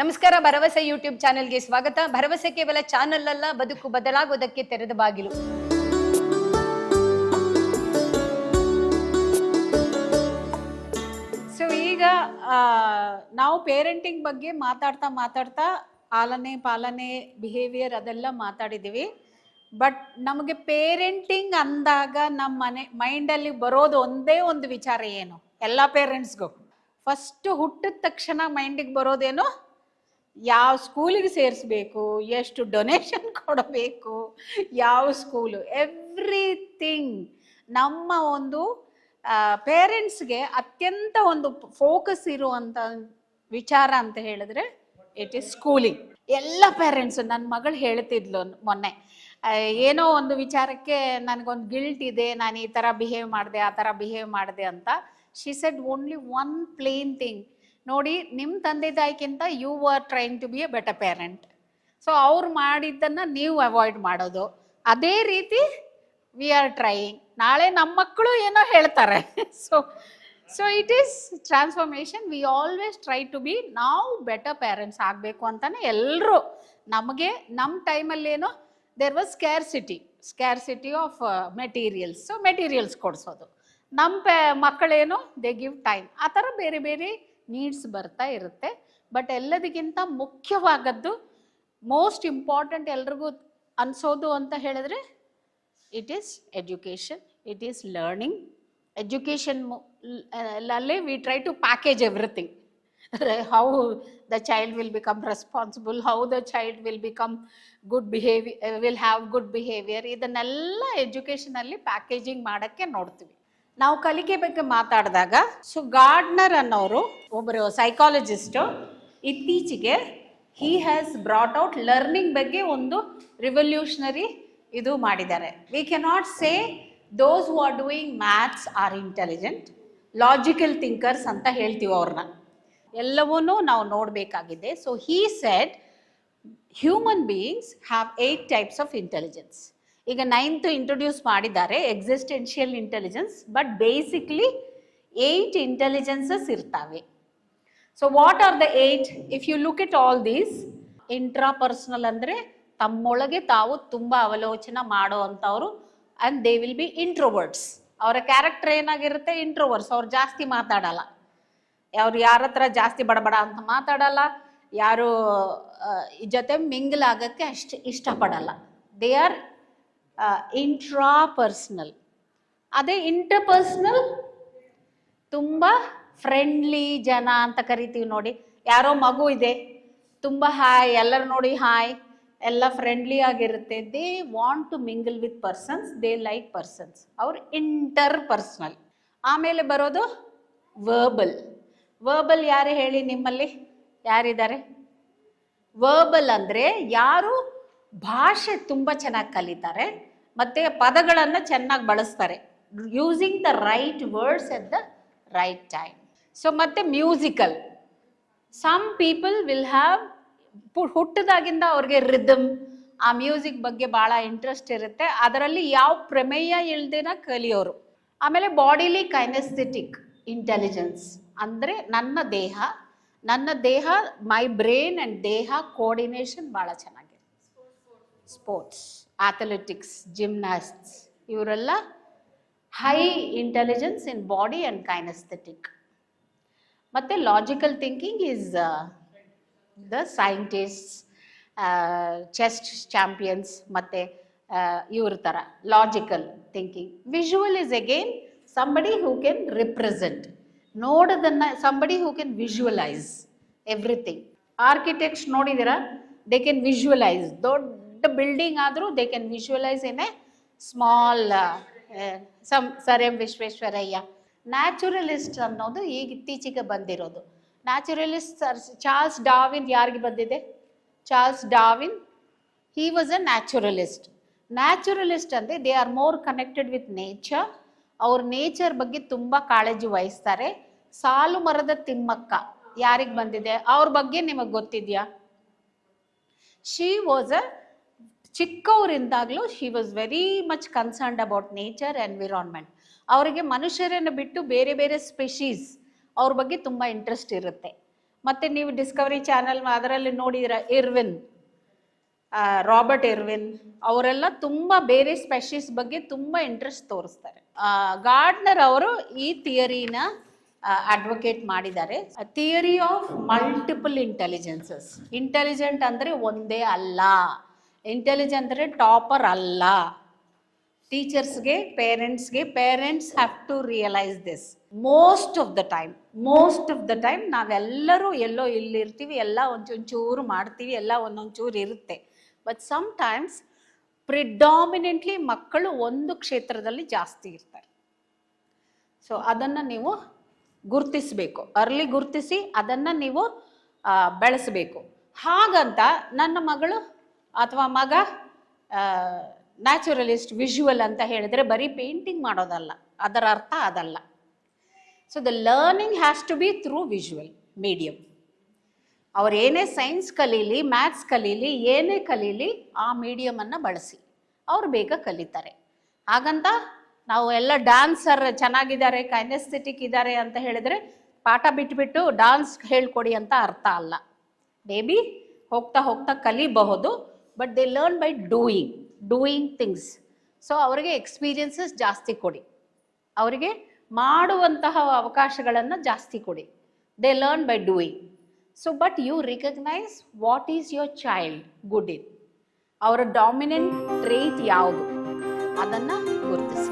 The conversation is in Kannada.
ನಮಸ್ಕಾರ, ಭರವಸೆ ಯೂಟ್ಯೂಬ್ ಚಾನೆಲ್ಗೆ ಸ್ವಾಗತ. ಭರವಸೆ ಕೇವಲ ಚಾನೆಲ್ ಅಲ್ಲ, ಬದುಕು ಬದಲಾಗೋದಕ್ಕೆ ತೆರೆದ ಬಾಗಿಲು. ಸೊ ಈಗ ನಾವು ಪೇರೆಂಟಿಂಗ್ ಬಗ್ಗೆ ಮಾತಾಡ್ತಾ ಮಾತಾಡ್ತಾ ಆಲನೆ ಪಾಲನೆ ಬಿಹೇವಿಯರ್ ಅದೆಲ್ಲ ಮಾತಾಡಿದ್ದೀವಿ. ಬಟ್ ನಮಗೆ ಪೇರೆಂಟಿಂಗ್ ಅಂದಾಗ ನಮ್ಮ ಮನೆ ಮೈಂಡಲ್ಲಿ ಬರೋದು ಒಂದೇ ಒಂದು ವಿಚಾರ ಏನು? ಎಲ್ಲ ಪೇರೆಂಟ್ಸ್ಗೂ ಫಸ್ಟ್ ಹುಟ್ಟಿದ ತಕ್ಷಣ ಮೈಂಡಿಗೆ ಬರೋದೇನು? ಯಾವ ಸ್ಕೂಲಿಗೆ ಸೇರಿಸ್ಬೇಕು, ಎಷ್ಟು ಡೊನೇಷನ್ ಕೊಡಬೇಕು, ಯಾವ ಸ್ಕೂಲು ಎವ್ರಿಥಿಂಗ್ ನಮ್ಮ ಒಂದು ಪೇರೆಂಟ್ಸ್ಗೆ ಅತ್ಯಂತ ಒಂದು ಫೋಕಸ್ ಇರುವಂಥ ವಿಚಾರ ಅಂತ ಹೇಳಿದ್ರೆ ಇಟ್ ಇಸ್ ಸ್ಕೂಲಿಂಗ್ ಎಲ್ಲ ಪೇರೆಂಟ್ಸ್ ನನ್ನ ಮಗಳು ಹೇಳ್ತಿದ್ಲು ಮೊನ್ನೆ. ಏನೋ ಒಂದು ವಿಚಾರಕ್ಕೆ ನನಗೊಂದು ಗಿಲ್ಟ್ ಇದೆ, ನಾನು ಈ ಥರ ಬಿಹೇವ್ ಮಾಡಿದೆ, ಆ ಥರ ಬಿಹೇವ್ ಮಾಡಿದೆ ಅಂತ. She said only one plain thing ನೋಡಿ ನಿಮ್ಮ ತಂದೆ ತಾಯಿಗಿಂತ you are trying to be a better parent so ಅವ್ರು ಮಾಡಿದ್ದನ್ನು ನೀವು ಅವಾಯ್ಡ್ ಮಾಡೋದು. ಅದೇ ರೀತಿ ವಿ ಆರ್ ಟ್ರೈಯಿಂಗ್ ನಾಳೆ ನಮ್ಮ ಮಕ್ಕಳು ಏನೋ ಹೇಳ್ತಾರೆ. So so it is transformation we always try to be ನಾವು ಬೆಟರ್ ಪೇರೆಂಟ್ಸ್ ಆಗಬೇಕು ಅಂತಾನೆ ಎಲ್ಲರೂ ನಮಗೆ ನಮ್ಮ ಟೈಮಲ್ಲೇನೋ there was scarcity scarcity of materials so materials ಕೊಡಿಸೋದು. ನಮ್ಮ ಪೇ, ಮಕ್ಕಳೇನು ದೇ ಗಿವ್ ಟೈಮ್ ಆ ಥರ ಬೇರೆ ಬೇರೆ ನೀಡ್ಸ್ ಬರ್ತಾ ಇರುತ್ತೆ. ಬಟ್ ಎಲ್ಲದಕ್ಕಿಂತ ಮುಖ್ಯವಾಗದ್ದು ಮೋಸ್ಟ್ ಇಂಪಾರ್ಟೆಂಟ್ ಎಲ್ರಿಗೂ ಅನ್ಸೋದು ಅಂತ ಹೇಳಿದ್ರೆ it is education it is learning education ಅಲ್ಲೇ we try to package everything how the child will become responsible how the child will become good behaviour will have good behaviour ಇದನ್ನೆಲ್ಲ ಎಜುಕೇಷನಲ್ಲಿ ಪ್ಯಾಕೇಜಿಂಗ್ ಮಾಡೋಕ್ಕೆ ನೋಡ್ತೀವಿ. ನಾವು ಕಲಿಕೆ ಬಗ್ಗೆ ಮಾತಾಡಿದಾಗ ಸೊ ಗಾರ್ಡ್ನರ್ ಅನ್ನೋರು ಒಬ್ಬರು ಸೈಕಾಲಜಿಸ್ಟು ಇತ್ತೀಚೆಗೆ he has brought out learning ಬಗ್ಗೆ ಒಂದು ರಿವಲ್ಯೂಷನರಿ ಇದು ಮಾಡಿದ್ದಾರೆ. We cannot say those who are doing maths are intelligent logical thinkers ಅಂತ ಹೇಳ್ತೀವಿ ಅವ್ರನ್ನ. ಎಲ್ಲವನ್ನೂ ನಾವು ನೋಡಬೇಕಾಗಿದೆ. So he said human beings have eight types of intelligence ಈಗ ನೈನ್ತ್ ಇಂಟ್ರೊಡ್ಯೂಸ್ ಮಾಡಿದ್ದಾರೆ existential intelligence but basically eight intelligences ಇರ್ತವೆ. So what are the eight if you look it all these intrapersonal ಅಂದರೆ ತಮ್ಮೊಳಗೆ ತಾವು ತುಂಬ ಅವಲೋಚನೆ ಮಾಡೋ ಅಂಥವ್ರು and they will be introverts ಅವರ ಕ್ಯಾರೆಕ್ಟರ್ ಏನಾಗಿರುತ್ತೆ? ಇಂಟ್ರೋವರ್ಸ್ ಅವ್ರು ಜಾಸ್ತಿ ಮಾತಾಡಲ್ಲ. ಅವ್ರು ಯಾರ ಹತ್ರ ಜಾಸ್ತಿ ಬಡಬಡ ಅಂತ ಮಾತಾಡಲ್ಲ. ಯಾರು ಜೊತೆ ಮಿಂಗಲ್ ಆಗೋಕ್ಕೆ ಅಷ್ಟು ಇಷ್ಟಪಡಲ್ಲ. ದೇ ಆರ್ ಇಂಟ್ರಾ ಪರ್ಸ್ನಲ್ ಅದೇ ಇಂಟರ್ಪರ್ಸ್ನಲ್ ತುಂಬ ಫ್ರೆಂಡ್ಲಿ ಜನ ಅಂತ ಕರಿತೀವಿ ನೋಡಿ. ಯಾರೋ ಮಗು ಇದೆ, ತುಂಬ ಹಾಯ್, ಎಲ್ಲರೂ ನೋಡಿ ಹಾಯ್, ಎಲ್ಲ ಫ್ರೆಂಡ್ಲಿ ಆಗಿರುತ್ತೆ. They want to mingle with persons they like persons ಅವ್ರು ಇಂಟರ್ ಪರ್ಸ್ನಲ್ ಆಮೇಲೆ ಬರೋದು ವರ್ಬಲ್ ವರ್ಬಲ್ ಯಾರು ಹೇಳಿ ನಿಮ್ಮಲ್ಲಿ? ಯಾರಿದ್ದಾರೆ? ವರ್ಬಲ್ ಅಂದರೆ ಯಾರು ಭಾಷೆ ತುಂಬ ಚೆನ್ನಾಗಿ ಕಲಿತಾರೆ, ಮತ್ತು ಪದಗಳನ್ನು ಚೆನ್ನಾಗಿ ಬಳಸ್ತಾರೆ. Using the right words at the right time so ಮತ್ತು musical some people will have ಹುಟ್ಟದಾಗಿಂದ ಅವ್ರಿಗೆ ರಿದಮ್ ಆ ಮ್ಯೂಸಿಕ್ ಬಗ್ಗೆ ಭಾಳ ಇಂಟ್ರೆಸ್ಟ್ ಇರುತ್ತೆ. ಅದರಲ್ಲಿ ಯಾವ ಪ್ರಮೇಯ ಇಲ್ದೇನ ಕಲಿಯೋರು. ಆಮೇಲೆ ಬಾಡಿಲಿ ಕೈನೆಸ್ಥೆಟಿಕ್ ಇಂಟೆಲಿಜೆನ್ಸ್ ಅಂದರೆ ನನ್ನ ದೇಹ. ನನ್ನ ದೇಹ ಮೈ ಬ್ರೈನ್ ಆ್ಯಂಡ್ ದೇಹ ಕೋಆರ್ಡಿನೇಷನ್ ಭಾಳ ಚೆನ್ನಾಗಿದೆ ಸ್ಪೋರ್ಟ್ಸ್ ಅಥ್ಲೆಟಿಕ್ಸ್ ಜಿಮ್ನಾಸ್ಟ್ಸ್ ಇವರೆಲ್ಲ high intelligence in body and kinesthetic ಮತ್ತು logical thinking is the scientists chess champions ಮತ್ತು ಇವ್ರ ಥರ logical thinking visual is again somebody who can represent ನೋಡೋದನ್ನು somebody who can visualise everything architects ನೋಡಿದಿರ they can visualise ದೊಡ್ಡ ಬಿಲ್ಡಿಂಗ್ ಆದರೂ they can visualise in a small some sir M Visvesvaraya. Naturalist ಅನ್ನೋದು ಈಗ ಇತ್ತೀಚೆಗೆ ಬಂದಿರೋದು. ನ್ಯಾಚುರಲಿಸ್ಟ್ ಸರ್ ಚಾರ್ಲ್ಸ್ ಡಾವಿನ್ ಯಾರಿಗೆ ಬಂದಿದೆ? Charles Darwin he was a naturalist naturalist ಅಂದರೆ they are more connected with nature ಅವ್ರ ನೇಚರ್ ಬಗ್ಗೆ ತುಂಬ ಕಾಳಜಿ ವಹಿಸ್ತಾರೆ. ಸಾಲು ಮರದ ತಿಮ್ಮಕ್ಕ ಯಾರಿಗೆ ಬಂದಿದೆ? ಅವ್ರ ಬಗ್ಗೆ ನಿಮಗೆ ಗೊತ್ತಿದೆಯಾ? She was uh ಚಿಕ್ಕವರಿಂದಾಗಲೂ she was very much concerned about nature environment ಅವರಿಗೆ ಮನುಷ್ಯರನ್ನು ಬಿಟ್ಟು ಬೇರೆ ಬೇರೆ ಸ್ಪೆಷೀಸ್ ಅವ್ರ ಬಗ್ಗೆ ತುಂಬ ಇಂಟ್ರೆಸ್ಟ್ ಇರುತ್ತೆ. ಮತ್ತು ನೀವು ಡಿಸ್ಕವರಿ ಚಾನಲ್ ಅದರಲ್ಲಿ ನೋಡಿದಿರ ಇರ್ವಿನ್ ರಾಬರ್ಟ್ ಇರ್ವಿನ್ ಅವರೆಲ್ಲ ತುಂಬ ಬೇರೆ ಸ್ಪೆಷೀಸ್ ಬಗ್ಗೆ ತುಂಬ ಇಂಟ್ರೆಸ್ಟ್ ತೋರಿಸ್ತಾರೆ. ಗಾರ್ಡ್ನರ್ ಅವರು ಈ ಥಿಯರಿನ ಅಡ್ವೊಕೇಟ್ ಮಾಡಿದ್ದಾರೆ. Theory of multiple intelligences intelligent ಅಂದರೆ ಒಂದೇ ಅಲ್ಲ. ಇಂಟೆಲಿಜೆಂಟ್ ಅಂದರೆ ಟಾಪರ್ ಅಲ್ಲ. ಟೀಚರ್ಸ್ಗೆ ಪೇರೆಂಟ್ಸ್ಗೆ parents have to realise this most of the time most of the time ನಾವೆಲ್ಲರೂ ಎಲ್ಲೋ ಇಲ್ಲಿರ್ತೀವಿ, ಎಲ್ಲ ಒಂಚೂರು ಮಾಡ್ತೀವಿ, ಎಲ್ಲ ಒಂದೊಂಚೂರು ಇರುತ್ತೆ. ಬಟ್ ಸಮ್ ಟೈಮ್ಸ್ ಪ್ರಿಡಾಮಿನೆಂಟ್ಲಿ ಮಕ್ಕಳು ಒಂದು ಕ್ಷೇತ್ರದಲ್ಲಿ ಜಾಸ್ತಿ ಇರ್ತಾರೆ. ಸೊ ಅದನ್ನು ನೀವು ಗುರುತಿಸಬೇಕು. ಅರ್ಲಿ ಗುರುತಿಸಿ ಅದನ್ನು ನೀವು ಬೆಳೆಸಬೇಕು. ಹಾಗಂತ ನನ್ನ ಮಗಳು ಅಥವಾ ಮಗ ನ್ಯಾಚುರಲಿಸ್ಟ್ ವಿಜುವಲ್ ಅಂತ ಹೇಳಿದ್ರೆ ಬರೀ ಪೇಂಟಿಂಗ್ ಮಾಡೋದಲ್ಲ, ಅದರ ಅರ್ಥ ಅದಲ್ಲ. So the learning has to be through visual medium ಅವ್ರು ಏನೇ ಸೈನ್ಸ್ ಕಲೀಲಿ ಮ್ಯಾಥ್ಸ್ ಕಲೀಲಿ, ಏನೇ ಕಲೀಲಿ ಆ ಮೀಡಿಯಮನ್ನು ಬಳಸಿ, ಅವ್ರು ಬೇಗ ಕಲಿತಾರೆ. ಹಾಗಂತ ನಾವು ಎಲ್ಲ ಡ್ಯಾನ್ಸರ್ ಚೆನ್ನಾಗಿದ್ದಾರೆ ಕೈನೆಸ್ಥೆಟಿಕ್ ಇದ್ದಾರೆ ಅಂತ ಹೇಳಿದ್ರೆ ಪಾಠ ಬಿಟ್ಬಿಟ್ಟು ಡಾನ್ಸ್ ಹೇಳ್ಕೊಡಿ ಅಂತ ಅರ್ಥ ಅಲ್ಲ. ಮೇ ಬಿ ಹೋಗ್ತಾ ಹೋಗ್ತಾ ಕಲಿಬಹುದು but they learn by doing doing things so ಅವರಿಗೆ ಎಕ್ಸ್ಪೀರಿಯನ್ಸಸ್ ಜಾಸ್ತಿ ಕೊಡಿ. ಅವರಿಗೆ ಮಾಡುವಂತಹ ಅವಕಾಶಗಳನ್ನು ಜಾಸ್ತಿ ಕೊಡಿ. They learn by doing so but you recognise what is your child good in ಅವರ ಡಾಮಿನೆಂಟ್ ಟ್ರೇಟ್ ಯಾವುದು? ಅದನ್ನು ಗುರುತಿಸಿ.